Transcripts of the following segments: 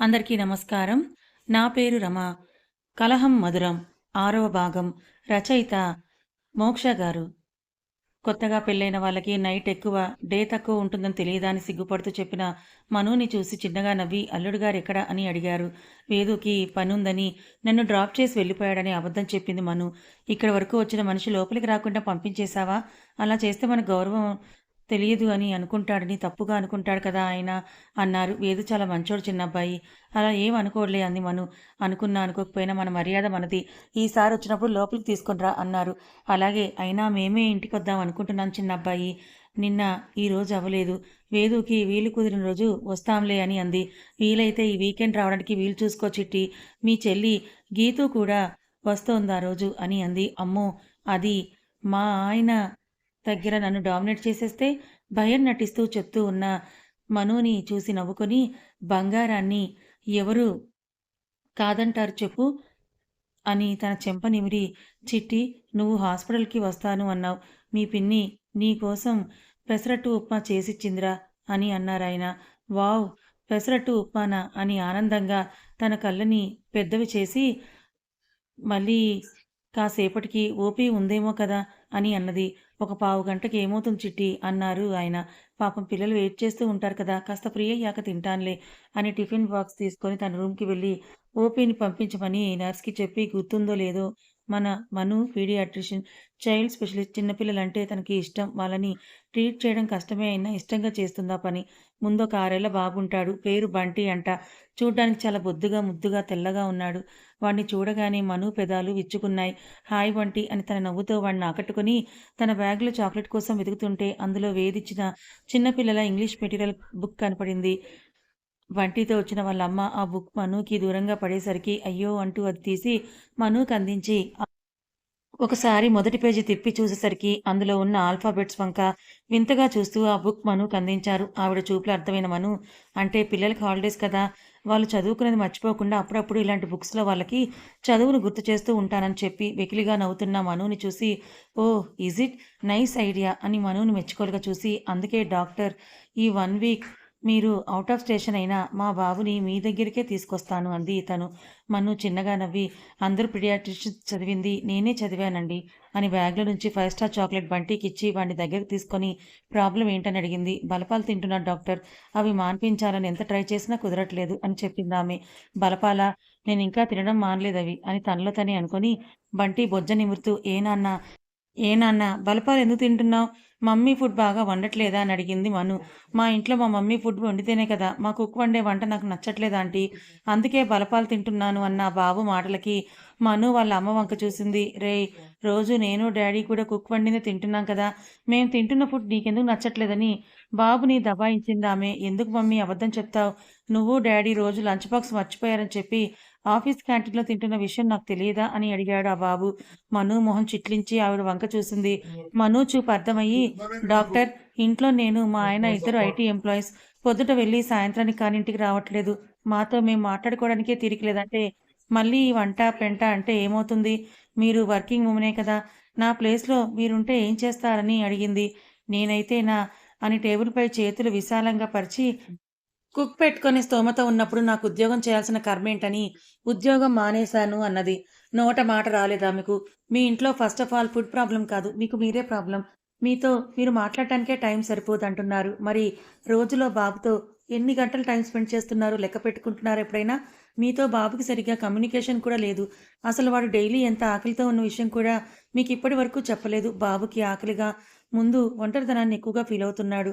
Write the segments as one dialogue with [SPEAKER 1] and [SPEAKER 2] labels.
[SPEAKER 1] అందరికీ నమస్కారం. నా పేరు రమ. కలహం మధురం. ఆరవ భాగం. రచయిత మోక్ష గారు. కొత్తగా పెళ్ళైన వాళ్ళకి నైట్ ఎక్కువ డే తక్కువ ఉంటుందని తెలియదా అని సిగ్గుపడుతూ చెప్పిన మనుని చూసి చిన్నగా నవ్వి అల్లుడు గారు ఎక్కడ? అని అడిగారు. వేదుకి పనుందని నన్ను డ్రాప్ చేసి వెళ్ళిపోయాడని అబద్ధం చెప్పింది మను. ఇక్కడ వరకు వచ్చిన మనిషి లోపలికి రాకుండా పంపించేశావా? అలా చేస్తే మన గౌరవం తెలియదు అని అనుకుంటాడని తప్పుగా అనుకుంటాడు కదా ఆయన అన్నారు. వేదు చాలా మంచోడు చిన్న అబ్బాయి అలా ఏం అనుకోలే అంది మను. అనుకున్నా అనుకోకపోయినా మన మర్యాద మనది. ఈసారి వచ్చినప్పుడు లోపలికి తీసుకునిరా అన్నారు. అలాగే అయినా మేమే ఇంటికి వద్దాం అనుకుంటున్నాం చిన్న అబ్బాయి నిన్న ఈ రోజు అవ్వలేదు. వేదుకి వీలు కుదిరిన రోజు వస్తాంలే అని అంది. వీలైతే ఈ వీకెండ్ రావడానికి వీలు చూసుకో చిట్టి. మీ చెల్లి గీతూ కూడా వస్తోంది ఆ రోజు అని అంది. అమ్మో అది మా ఆయన దగ్గర నన్ను డామినేట్ చేసేస్తే భయం నటిస్తూ చెప్తూ ఉన్న మనుని చూసి నవ్వుకొని బంగారాన్ని ఎవరు కాదంటారు చెప్పు అని తన చెంప నిమిరి చిట్టి నువ్వు హాస్పిటల్కి వస్తాను అన్నావు. మీ పిన్ని నీకోసం పెసరట్టు ఉప్మా చేసిచ్చిందిరా అని అన్నారాయన. వావ్ పెసరట్టు ఉప్మానా అని ఆనందంగా తన కళ్ళని పెద్దవి చేసి మళ్ళీ కాసేపటికి ఓపీ ఉందేమో కదా అని అన్నది. ఒక పావు గంటకి ఏమవుతుంది చిట్టి? అన్నారు ఆయన. పాపం పిల్లలు వెయిట్ చేస్తూ ఉంటారు కదా కాస్త ఫ్రీ అయ్యాక తింటానులే అని టిఫిన్ బాక్స్ తీసుకొని తన రూమ్కి వెళ్ళి ఓపీని పంపించమని నర్స్కి చెప్పి గుర్తుందో లేదో మన మను పీడియాట్రిషియన్ చైల్డ్ స్పెషలిస్ట్ చిన్నపిల్లలంటే తనకి ఇష్టం. వాళ్ళని ట్రీట్ చేయడం కష్టమే అయినా ఇష్టంగా చేస్తుందా పని. ముందు ఒక ఆరేళ్ళ బాబుంటాడు పేరు బంటి అంట. చూడ్డానికి చాలా బొద్దుగా ముద్దుగా తెల్లగా ఉన్నాడు. వాడిని చూడగానే మను పెదాలు విచ్చుకున్నాయి. హాయ్ బంటి అని తన నవ్వుతో వాడిని ఆకట్టుకుని తన బ్యాగ్లో చాక్లెట్ కోసం వెతుకుతుంటే అందులో వేధించిన చిన్నపిల్లల ఇంగ్లీష్ మెటీరియల్ బుక్ కనపడింది. వంటితో వచ్చిన వాళ్ళ అమ్మ ఆ బుక్ మనుకి దూరంగా పడేసరికి అయ్యో అంటూ అది తీసి మనుకి అందించి ఒకసారి మొదటి పేజీ తిప్పి చూసేసరికి అందులో ఉన్న ఆల్ఫాబెట్స్ వంక వింతగా చూస్తూ ఆ బుక్ మనుకు అందించారు. ఆవిడ చూపులు అర్థమైన మను అంటే పిల్లలకి హాలిడేస్ కదా వాళ్ళు చదువుకునేది మర్చిపోకుండా అప్పుడప్పుడు ఇలాంటి బుక్స్లో వాళ్ళకి చదువును గుర్తు చేస్తూ ఉంటానని చెప్పి వెకిలిగా నవ్వుతున్న మనుని చూసి oh is it nice idea అని మనుని మెచ్చుకోలుగా చూసి అందుకే డాక్టర్ ఈ వన్ వీక్ మీరు అవుట్ ఆఫ్ స్టేషన్ అయినా మా బాబుని మీ దగ్గరికే తీసుకొస్తాను అంది తను. మన్ను చిన్నగా నవ్వి అందరూ పిడియాట్రిషన్ చదివింది నేనే చదివానండి అని బ్యాగ్లో నుంచి ఫైవ్ స్టార్ చాక్లెట్ బంటికి ఇచ్చి వాడిని దగ్గరికి తీసుకొని ప్రాబ్లం ఏంటని అడిగింది. బలపాలు తింటున్నాడు డాక్టర్. అవి మాన్పించాలని ఎంత ట్రై చేసినా కుదరట్లేదు అని చెప్పింది ఆమె. బలపాల నేను ఇంకా తినడం మానలేదవి అని తనలో తనే అనుకొని బంటి బొజ్జ నిమురుతూ ఏ నాన్న ఏ నాన్న బలపాలు ఎందుకు తింటున్నావు? మమ్మీ ఫుడ్ బాగా వండట్లేదా? అని అడిగింది మను. మా ఇంట్లో మా మమ్మీ ఫుడ్ వండితేనే కదా మా కుక్ వండే వంట నాకు నచ్చట్లేదు ఆంటీ. అందుకే బలపాలు తింటున్నాను అన్న బాబు మాటలకి మను వాళ్ళ అమ్మ వంక చూసింది. రే రోజు నేను డాడీ కూడా కుక్ వండింది తింటున్నాం కదా మేము తింటున్న ఫుడ్ నీకెందుకు నచ్చట్లేదని? బాబుని దబాయించింది ఆమె. ఎందుకు మమ్మీ అబద్ధం చెప్తావు? నువ్వు డాడీ రోజు లంచ్ బాక్స్ మర్చిపోయారని చెప్పి ఆఫీస్ క్యాంటీన్లో తింటున్న విషయం నాకు తెలియదా అని అడిగాడు ఆ బాబు. మను మొహం చిట్లించి ఆవిడ వంక చూసింది. మను చూపు అర్థమయ్యి డాక్టర్ ఇంట్లో నేను మా ఆయన ఇద్దరు ఐటీ ఎంప్లాయీస్. పొద్దుట వెళ్ళి సాయంత్రానికి కానీ ఇంటికి రావట్లేదు. మాతో మేము మాట్లాడుకోవడానికే తీరికలేదంటే మళ్ళీ వంట పెంట అంటే ఏమవుతుంది? మీరు వర్కింగ్ ఉమెనే కదా. నా ప్లేస్లో మీరుంటే ఏం చేస్తారని అడిగింది. నేనైతే నా అని టేబుల్పై చేతులు విశాలంగా పరిచి కుక్ పెట్టుకునే స్తోమత ఉన్నప్పుడు నాకు ఉద్యోగం చేయాల్సిన కర్మేంటని ఉద్యోగం మానేశాను అన్నది. నోట మాట రాలేదు ఆమెకు మీ ఇంట్లో first of all food problem కాదు. మీకు మీరే ప్రాబ్లం మీతో మీరు మాట్లాడటానికే టైం సరిపోదు అంటున్నారు. మరి రోజులో బాబుతో ఎన్ని గంటలు టైం స్పెండ్ చేస్తున్నారు? లెక్క పెట్టుకుంటున్నారు ఎప్పుడైనా? మీతో బాబుకి సరిగ్గా కమ్యూనికేషన్ కూడా లేదు. అసలు వాడు డైలీ ఎంత ఆకలితో ఉన్న విషయం కూడా మీకు ఇప్పటి వరకు చెప్పలేదు. బాబుకి ఆకలిగా ముందు ఒంటరితనాన్ని ఎక్కువగా ఫీల్ అవుతున్నాడు.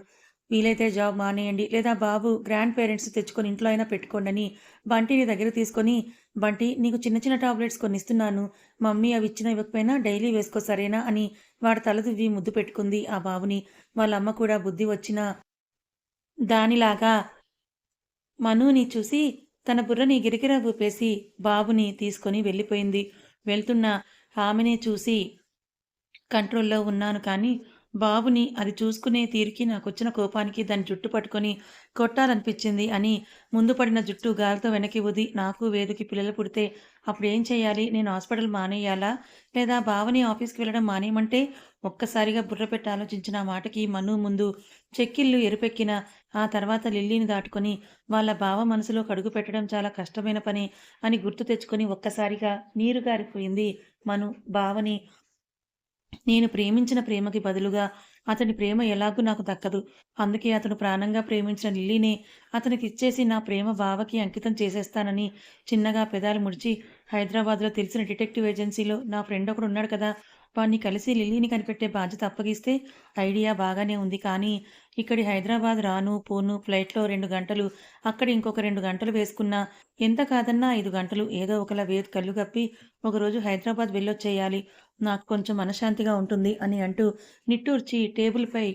[SPEAKER 1] వీలైతే జాబ్ మానేయండి. లేదా బాబు గ్రాండ్ పేరెంట్స్ తెచ్చుకొని ఇంట్లో అయినా పెట్టుకోండి అని బంటిని దగ్గర తీసుకొని బంటి నీకు చిన్న చిన్న టాబ్లెట్స్ కొన్ని ఇస్తున్నాను మమ్మీ అవి ఇచ్చిన ఇవ్వకపోయినా డైలీ వేసుకో సరేనా? అని వాడు తలదువ్వి ముద్దు పెట్టుకుంది ఆ బాబుని. వాళ్ళ అమ్మ కూడా బుద్ధి వచ్చిన దానిలాగా మనుని చూసి తన బుర్రని గిరిగిరా ఊపేసి బాబుని తీసుకొని వెళ్ళిపోయింది. వెళ్తున్న ఆమెనే చూసి కంట్రోల్లో ఉన్నాను కానీ బాబుని అది చూసుకునే తీరికి నాకొచ్చిన కోపానికి దాని జుట్టు పట్టుకొని కొట్టాలనిపించింది అని ముందు పడిన జుట్టు గాలితో వెనక్కి ఉది నాకు వేదికి పిల్లలు పుడితే అప్పుడు ఏం చేయాలి? నేను హాస్పిటల్ మానేయాలా? లేదా బావని ఆఫీస్కి వెళ్ళడం మానేయమంటే ఒక్కసారిగా బుర్ర పెట్టి ఆలోచించిన మాటకి మను ముందు చెక్కిళ్ళు ఎరుపెక్కిన ఆ తర్వాత లిల్లీని దాటుకొని వాళ్ళ బావ మనసులో కడుగు పెట్టడం చాలా కష్టమైన పని అని గుర్తు తెచ్చుకొని ఒక్కసారిగా నీరు గారిపోయింది మను బావని నేను ప్రేమించిన ప్రేమకి బదులుగా అతని ప్రేమ ఎలాగూ నాకు దక్కదు. అందుకే అతను ప్రాణంగా ప్రేమించిన లిల్లీనే అతనికి ఇచ్చేసి నా ప్రేమ బావకి అంకితం చేసేస్తానని చిన్నగా పెదాలు ముడిచి హైదరాబాద్లో తెలిసిన డిటెక్టివ్ ఏజెన్సీలో నా ఫ్రెండ్ ఒకడు ఉన్నాడు కదా వాడిని కలిసి లిల్లీని కనిపెట్టే బాధ్యత అప్పగిస్తే ఐడియా బాగానే ఉంది. కానీ ఇక్కడి హైదరాబాద్ రాను పోను ఫ్లైట్లో రెండు గంటలు అక్కడ ఇంకొక రెండు గంటలు వేసుకున్నా ఎంత కాదన్నా ఐదు గంటలు ఏదో ఒకలా వేదు కళ్ళు కప్పి ఒకరోజు హైదరాబాద్ వెళ్ళొచ్చేయాలి. నాకు కొంచెం మనశ్శాంతిగా ఉంటుంది అని అంటూ నిట్టూర్చి టేబుల్పై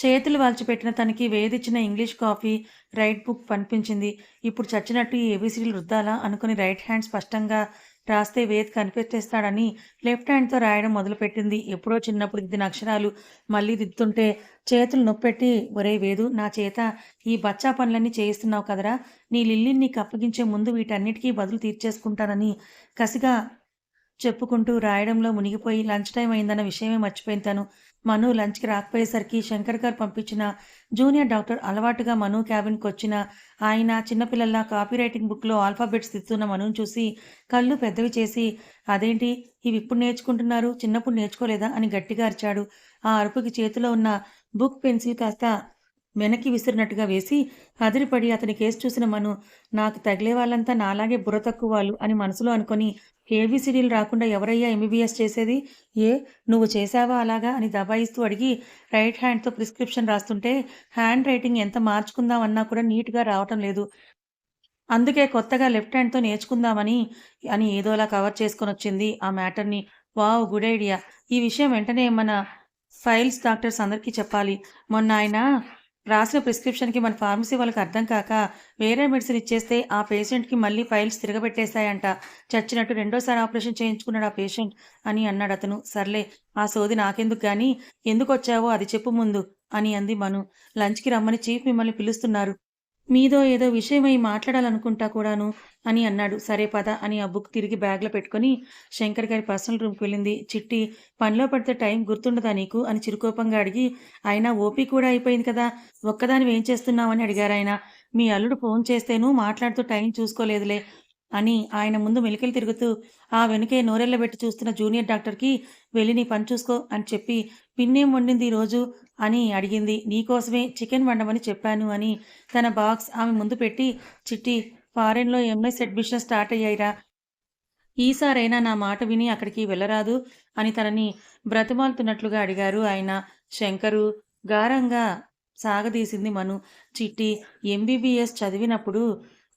[SPEAKER 1] చేతులు వాల్చిపెట్టిన తనకి వేదిచ్చిన ఇంగ్లీష్ కాఫీ రైట్ బుక్ కనిపించింది ఇప్పుడు చచ్చినట్టు ఈ ఏబీసీలు రుద్దాలా అనుకుని రైట్ హ్యాండ్ స్పష్టంగా రాస్తే వేద్ కనిపెట్టేస్తాడని లెఫ్ట్ హ్యాండ్తో రాయడం మొదలుపెట్టింది. ఎప్పుడో చిన్నప్పుడు దిద్దిన అక్షరాలు మళ్ళీ దిద్దుతుంటే చేతులు నొప్పెట్టి ఒరే వేదు నా చేత ఈ బచ్చా పనులన్నీ చేయిస్తున్నావు కదరా. నీ లిల్లిని నీకు అప్పగించే ముందు వీటన్నిటికీ బదులు తీర్చేసుకుంటానని కసిగా చెప్పుకుంటూ రాయడంలో మునిగిపోయి లంచ్ టైం అయిందన్న విషయమే మర్చిపోయింది తను. మను లంచ్కి రాకపోయేసరికి శంకర్ గారు పంపించిన జూనియర్ డాక్టర్ అలవాటుగా మను క్యాబిన్కి వచ్చిన ఆయన చిన్నపిల్లల కాపీ రైటింగ్ బుక్లో ఆల్ఫాబెట్స్ తిత్తున్న మనును చూసి కళ్ళు పెద్దవి చేసి అదేంటి? ఇవి ఇప్పుడు నేర్చుకుంటున్నారు? చిన్నప్పుడు నేర్చుకోలేదా? అని గట్టిగా అరిచాడు. ఆ అరుపుకి చేతిలో ఉన్న బుక్ పెన్సిల్ కాస్త వెనక్కి విసిరినట్టుగా వేసి అదిరిపడి అతని కేసు చూసిన మను నాకు తగిలే వాళ్ళంతా నాలాగే బుర్ర తక్కువ వాళ్ళు అని మనసులో అనుకొని ఏబీసీడీలు రాకుండా ఎవరయ్యా ఎంబీబీఎస్ చేసేది? ఏ నువ్వు చేశావా అలాగా అని దబాయిస్తూ అడిగి రైట్ హ్యాండ్తో ప్రిస్క్రిప్షన్ రాస్తుంటే హ్యాండ్ రైటింగ్ ఎంత మార్చుకుందామన్నా కూడా నీట్గా రావటం లేదు. అందుకే కొత్తగా లెఫ్ట్ హ్యాండ్తో నేర్చుకుందామని అని ఏదోలా కవర్ చేసుకొని వచ్చింది ఆ మ్యాటర్ని. Wow good idea. ఈ విషయం వెంటనే మన ఫైల్స్ డాక్టర్స్ అందరికీ చెప్పాలి. మొన్న ఆయన రాసిన ప్రిస్క్రిప్షన్కి మన ఫార్మసీ వాళ్ళకి అర్థం కాక వేరే మెడిసిన్ ఇచ్చేస్తే ఆ పేషెంట్కి మళ్ళీ ఫైల్స్ తిరగబెట్టేస్తాయంట చచ్చినట్టు రెండోసారి ఆపరేషన్ చేయించుకున్నాడు ఆ పేషెంట్ అని అన్నాడు అతను. సర్లే ఆ సోది నాకెందుకు కానీ ఎందుకు వచ్చావో అది చెప్పు ముందు అని అంది మను. లంచ్కి రమ్మని చీఫ్ మిమ్మల్ని పిలుస్తున్నారు. మీదో ఏదో విషయమై మాట్లాడాలనుకుంటా కూడాను అని అన్నాడు. సరే పద అని ఆ బుక్ తిరిగి బ్యాగ్లో పెట్టుకొని శంకర్ గారి పర్సనల్ రూమ్కి వెళ్ళింది. చిట్టి పనిలో పడితే టైం గుర్తుండదా నీకు? అని చిరుకోపంగా అడిగి అయినా ఓపీ కూడా అయిపోయింది కదా ఒక్కదాని ఏం చేస్తున్నావు అని అడిగారు ఆయన మీ అల్లుడు ఫోన్ చేస్తేను మాట్లాడుతూ టైం చూసుకోలేదులే. అని ఆయన ముందు మెలికలు తిరుగుతూ ఆ వెనుకే నోరెళ్ళబెట్టి చూస్తున్న జూనియర్ డాక్టర్కి వెళ్ళి నీ పని చూసుకో అని చెప్పి పిన్నేం వండింది ఈరోజు అని అడిగింది. నీకోసమే చికెన్ వండమని చెప్పాను అని తన బాక్స్ ఆమె ముందు పెట్టి చిట్టి ఫారెన్లో ఎంఎస్ అడ్మిషన్ స్టార్ట్ అయ్యాయిరా. ఈసారైనా నా మాట విని అక్కడికి వెళ్ళరాదు అని తనని బ్రతిమాలుతున్నట్లుగా అడిగారు ఆయన. శంకరు గారంగా సాగదీసింది మను. చిట్టి ఎంబీబీఎస్ చదివినప్పుడు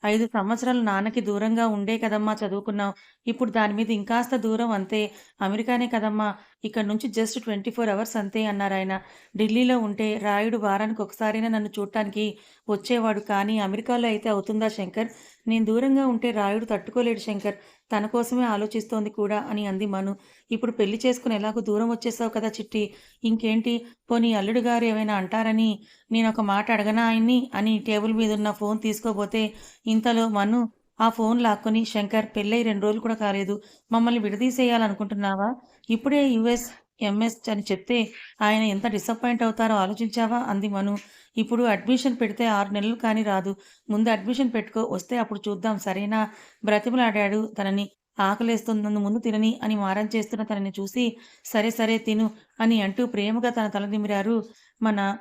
[SPEAKER 1] ఐదు సంవత్సరాలు నాన్నకి దూరంగా ఉండే కదమ్మా చదువుకున్నావు. ఇప్పుడు దాని మీద ఇంకాస్త దూరం అంతే. అమెరికానే కదమ్మా. ఇక్కడ నుంచి జస్ట్ ట్వంటీ ఫోర్ అవర్స్ అంతే అన్నారు ఆయన. ఢిల్లీలో ఉంటే రాయుడు వారానికి ఒకసారైనా నన్ను చూడటానికి వచ్చేవాడు. కానీ అమెరికాలో అయితే అవుతుందా శంకర్? నేను దూరంగా ఉంటే రాయుడు తట్టుకోలేడు శంకర్. తన కోసమే ఆలోచిస్తోంది కూడా అని అంది మను. ఇప్పుడు పెళ్ళి చేసుకుని ఎలాగో దూరం వచ్చేసావు కదా చిట్టి. ఇంకేంటి? పోనీ అల్లుడు గారు ఏమైనా అంటారని? నేను ఒక మాట అడగనా ఆయన్ని? అని టేబుల్ మీద ఉన్న ఫోన్ తీసుకోపోతే ఇంతలో మను ఆ ఫోన్ లాక్కొని శంకర్ పెళ్ళై రెండు రోజులు కూడా కాలేదు. మమ్మల్ని విడదీసేయాలనుకుంటున్నావా? ఇప్పుడే యుఎస్ ఎంఎస్ అని చెప్తే ఆయన ఎంత డిసప్పాయింట్ అవుతారో ఆలోచించావా? అంది మను. ఇప్పుడు అడ్మిషన్ పెడితే ఆరు నెలలు కానీ రాదు. ముందు అడ్మిషన్ పెట్టుకో వస్తే అప్పుడు చూద్దాం. సరేనా? బ్రతిమలాడాడు తనని. ఆకలేస్తున్నందు ముందు తినని అని మారం చేస్తున్న తనని చూసి సరే సరే తిను అని అంటూ ప్రేమగా తన తల నిమిరారు మన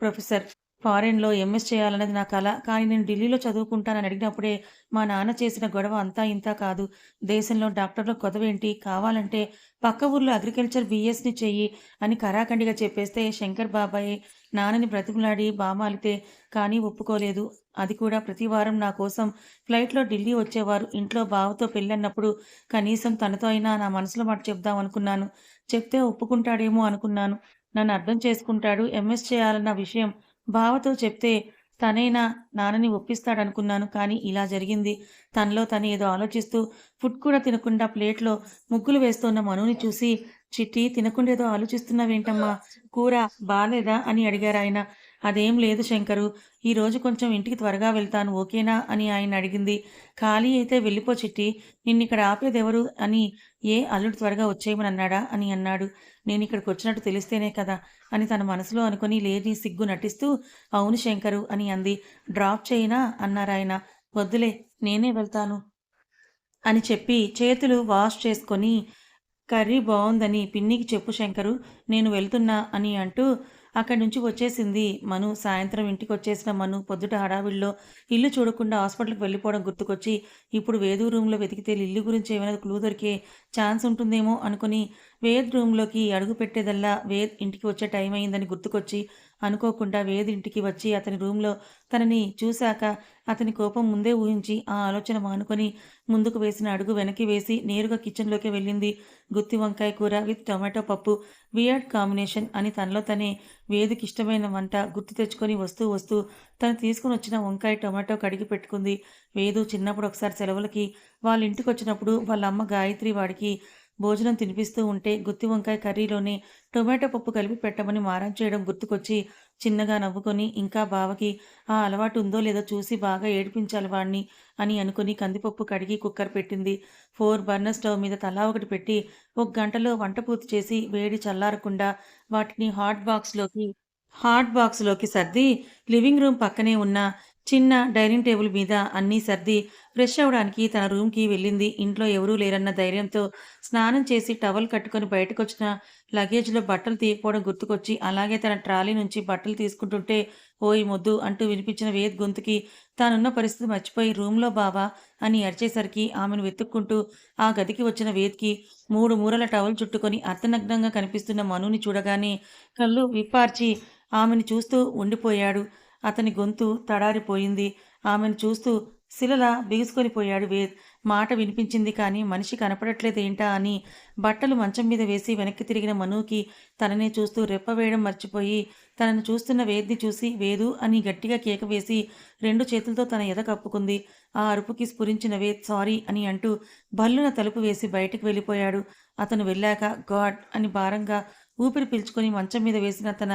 [SPEAKER 1] ప్రొఫెసర్. ఫారెన్లో ఎంఎస్ చేయాలన్నది నా కళ కానీ నేను ఢిల్లీలో చదువుకుంటానని అడిగినప్పుడే మా నాన్న చేసిన గొడవ అంతా ఇంత కాదు. దేశంలో డాక్టర్ల కొదవేంటి? కావాలంటే పక్క ఊర్లో అగ్రికల్చర్ బీఎస్ని చెయ్యి అని కరాఖండిగా చెప్పేస్తే శంకర్ బాబాయ్ నాన్నని బ్రతిమలాడి బామాలితే కానీ ఒప్పుకోలేదు. అది కూడా ప్రతి వారం నా కోసం ఫ్లైట్లో ఢిల్లీ వచ్చేవారు. ఇంట్లో బావతో పెళ్ళన్నప్పుడు కనీసం తనతో అయినా నా మనసులో మాట చెప్దాం అనుకున్నాను. చెప్తే ఒప్పుకుంటాడేమో అనుకున్నాను. నన్ను అర్థం చేసుకుంటాడు. ఎంఎస్ చేయాలన్న విషయం బావతో చెప్తే తనైనా నాన్నని ఒప్పిస్తాడనుకున్నాను కానీ ఇలా జరిగింది. తనలో తను ఏదో ఆలోచిస్తూ ఫుడ్ కూడా తినకుండా ప్లేట్లో ముగ్గులు వేస్తున్న మనుని చూసి చిట్టి తినకుండా ఏదో ఆలోచిస్తున్నావేంటమ్మా? కూర బాలేదా? అని అడిగారు ఆయన అదేం లేదు శంకరు ఈరోజు కొంచెం ఇంటికి త్వరగా వెళ్తాను ఓకేనా? అని ఆయన అడిగింది. ఖాళీ అయితే వెళ్ళిపో చిట్టి నిన్నిక్కడ ఆపేదెవరు అని ఏ అల్లుడు త్వరగా వచ్చేయమని అన్నాడా అని అన్నాడు. నేను ఇక్కడికి వచ్చినట్టు తెలిస్తేనే కదా అని తన మనసులో అనుకుని లేని సిగ్గు నటిస్తూ అవును శంకరు అని అంది. డ్రాప్ చేయనా? అన్నారాయన వద్దులే నేనే వెళ్తాను అని చెప్పి చేతులు వాష్ చేసుకొని కర్రీ బాగుందని పిన్నికి చెప్పు శంకరు నేను వెళ్తున్నా అని అంటూ అక్కడి నుంచి వచ్చేసింది మను. సాయంత్రం ఇంటికి వచ్చేసిన మను పొద్దుట హడావిడిలో ఇల్లు చూడకుండా హాస్పిటల్కి వెళ్ళిపోవడం గుర్తుకొచ్చి ఇప్పుడు వేదు రూమ్లో వెతికితే ఇల్లు గురించి ఏమైనా క్లూ దొరికే ఛాన్స్ ఉంటుందేమో అనుకుని వేద్ రూమ్లోకి అడుగు పెట్టేదల్లా వేద్ ఇంటికి వచ్చే టైం అయిందని గుర్తుకొచ్చి అనుకోకుండా వేదింటికి వచ్చి అతని రూంలో తనని చూశాక అతని కోపం ముందే ఊహించి ఆ ఆలోచన మానుకొని ముందుకు వేసిన అడుగు వెనక్కి వేసి నేరుగా కిచెన్లోకి వెళ్ళింది. గుత్తి వంకాయ కూర విత్ టొమాటో పప్పు వియర్డ్ కాంబినేషన్ అని తనలో తనే వేదికి ఇష్టమైన వంట గుర్తు తెచ్చుకొని వస్తూ వస్తూ తను తీసుకుని వచ్చిన వంకాయ టొమాటో కడిగి పెట్టుకుంది. వేదు చిన్నప్పుడు ఒకసారి సెలవులకి వాళ్ళ ఇంటికి వచ్చినప్పుడు వాళ్ళ అమ్మ గాయత్రి వాడికి భోజనం తినిపిస్తూ ఉంటే గుత్తి వంకాయ కర్రీలోనే టొమాటో పప్పు కలిపి పెట్టమని మారం చేయడం గుర్తుకొచ్చి చిన్నగా నవ్వుకొని ఇంకా బావకి ఆ అలవాటు ఉందో లేదో చూసి బాగా ఏడిపించాలి వాడిని అని అనుకుని కందిపప్పు కడిగి కుక్కర్ పెట్టింది. ఫోర్ బర్నర్ స్టవ్ మీద తలా ఒకటి పెట్టి ఒక గంటలో వంట పూర్తి చేసి వేడి చల్లారకుండా వాటిని హాట్ బాక్స్లోకి హాట్ బాక్స్లోకి సర్ది లివింగ్ రూమ్ పక్కనే ఉన్న చిన్న డైనింగ్ టేబుల్ మీద అన్నీ సర్ది ఫ్రెష్ అవడానికి తన రూమ్కి వెళ్ళింది. ఇంట్లో ఎవరూ లేరన్న ధైర్యంతో స్నానం చేసి టవల్ కట్టుకొని బయటకొచ్చిన లగేజ్లో బట్టలు తీయకపోవడం గుర్తుకొచ్చి అలాగే తన ట్రాలీ నుంచి బట్టలు తీసుకుంటుంటే ఓయ్ మొద్దు అంటూ వినిపించిన వేద్ గొంతుకి తానున్న పరిస్థితి మర్చిపోయి రూమ్లో బావా అని అరిచేసరికి ఆమెను వెతుక్కుంటూ ఆ గదికి వచ్చిన వేద్కి మూడు మూరల టవల్ చుట్టుకొని అర్ధనగ్నంగా కనిపిస్తున్న మనుని చూడగానే కళ్ళు విప్పార్చి ఆమెను చూస్తూ ఉండిపోయాడు. అతని గొంతు తడారిపోయింది. ఆమెను చూస్తూ శిలలా బిగుసుకొనిపోయాడు వేద్. మాట వినిపించింది కానీ మనిషి కనపడట్లేదేంటా అని బట్టలు మంచం మీద వేసి వెనక్కి తిరిగిన మనుకి తననే చూస్తూ రెప్పవేయడం మర్చిపోయి తనను చూస్తున్న వేద్ని చూసి వేదు అని గట్టిగా కేక వేసి రెండు చేతులతో తన ఎద కప్పుకుంది. ఆ అరుపుకి స్ఫురించిన వేద్ సారీ అని అంటూ బల్లున తలుపు వేసి బయటికి వెళ్ళిపోయాడు. అతను వెళ్ళాక గాడ్ అని భారంగా ఊపిరి పీల్చుకొని మంచం మీద వేసిన తన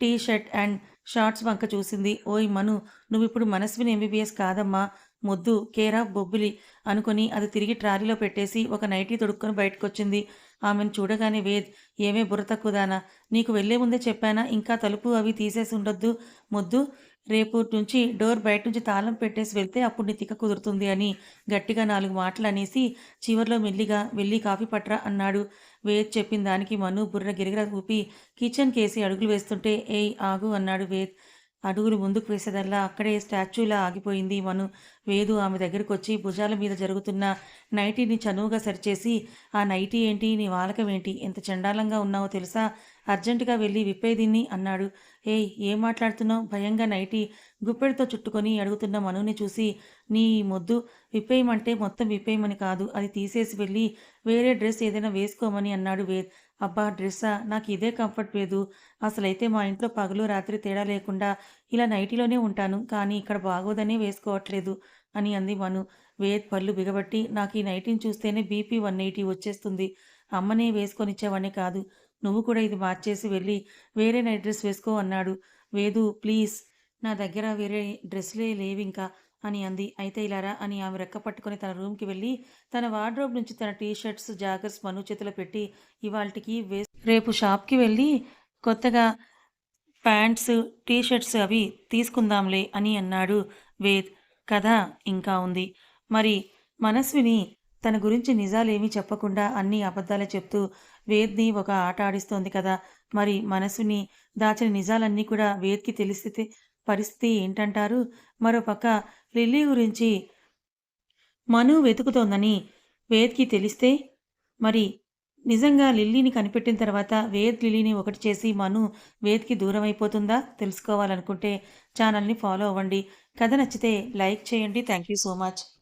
[SPEAKER 1] టీ షర్ట్ అండ్ షార్ట్స్ వంక చూసింది. ఓయ్ మను నువ్విప్పుడు మనస్విని ఎంబీబీఎస్ కాదమ్మా. మొద్దు కేరా బొబ్బిలి అనుకుని అది తిరిగి ట్రాలీలో పెట్టేసి ఒక నైటీ తొడుక్కొని బయటకొచ్చింది. ఆమెను చూడగానే వేద్ ఏమే బుర్ర తక్కువదానా నీకు వెళ్ళే ముందే చెప్పానా? ఇంకా తలుపు అవి తీసేసి ఉండొద్దు. మొద్దు రేపు నుంచి డోర్ బయట నుంచి తాళం పెట్టేసి వెళ్తే అప్పుడు నీ తిక్క కుదురుతుంది అని గట్టిగా నాలుగు మాటలు అనేసి చివర్లో మెల్లిగా వెళ్ళి కాఫీ పట్రా అన్నాడు. వేద్ చెప్పిన దానికి మను బుర్ర గిరిగిర ఊపి కిచెన్ కేసి అడుగులు వేస్తుంటే ఏయ్ ఆగు అన్నాడు వేద్. అడుగులు ముందుకు వేసేదల్లా అక్కడే స్టాచ్యూలా ఆగిపోయింది మను. వేదు ఆమె దగ్గరకు వచ్చి భుజాల మీద జరుగుతున్న నైటీని చనువుగా సరిచేసి ఆ నైటీ ఏంటి? నీ వాలకం ఏంటి? ఎంత చండాలంగా ఉన్నావో తెలుసా? అర్జెంటుగా వెళ్ళి విప్పేదిన్ని అన్నాడు. ఏయ్ ఏం మాట్లాడుతున్నావు? భయంగా నైటీ గుప్పెడితో చుట్టుకొని అడుగుతున్న మనుని చూసి నీ మొద్దు విప్పేయమంటే మొత్తం విప్పేయమని కాదు అది తీసేసి వెళ్ళి వేరే డ్రెస్ ఏదైనా వేసుకోమని అన్నాడు వేద్. అబ్బా డ్రెస్సా? నాకు ఇదే కంఫర్ట్ లేదు అసలైతే మా ఇంట్లో పగలు రాత్రి తేడా లేకుండా ఇలా నైటీలోనే ఉంటాను కానీ ఇక్కడ బాగోదనే వేసుకోవట్లేదు అని అంది మను. వేద్ పళ్ళు బిగబట్టి నాకు ఈ నైటీని చూస్తేనే బీపీ వన్ ఎయిటీ వచ్చేస్తుంది. అమ్మనే వేసుకొనిచ్చేవాడిని కాదు. నువ్వు కూడా ఇది మార్చేసి వెళ్ళి వేరే నైట్ డ్రెస్ వేసుకో అన్నాడు. వేదు ప్లీజ్ నా దగ్గర వేరే డ్రెస్లే లేవింకా అని అంది. అయితే ఇలారా అని ఆమె రెక్క పట్టుకొని తన రూమ్కి వెళ్ళి తన వార్డ్రోబ్ నుంచి తన టీ షర్ట్స్ జాగర్స్ మను చేతిలో పెట్టి ఇవాళకి వే రేపు షాప్కి వెళ్ళి కొత్తగా ప్యాంట్స్ టీ షర్ట్స్ అవి తీసుకుందాంలే అని అన్నాడు వేద్. కథ ఇంకా ఉంది. మరి మనస్విని తన గురించి నిజాలేమీ చెప్పకుండా అన్ని అబద్ధాలే చెప్తూ వేద్ని ఒక ఆట ఆడిస్తోంది కదా. మరి మనసుని దాచిన నిజాలన్నీ కూడా వేద్కి తెలిస్తే పరిస్థితి ఏంటంటారు? మరోపక్క లిల్లీ గురించి మను వెతుకుతోందని వేద్కి తెలిస్తే మరి నిజంగా లిల్లీని కనిపెట్టిన తర్వాత వేద్ లిల్లీని ఒకటి చేసి మను వేద్కి దూరం అయిపోతుందా తెలుసుకోవాలనుకుంటే ఛానల్ని ఫాలో అవ్వండి. కథ నచ్చితే లైక్ చేయండి. Thank you so much.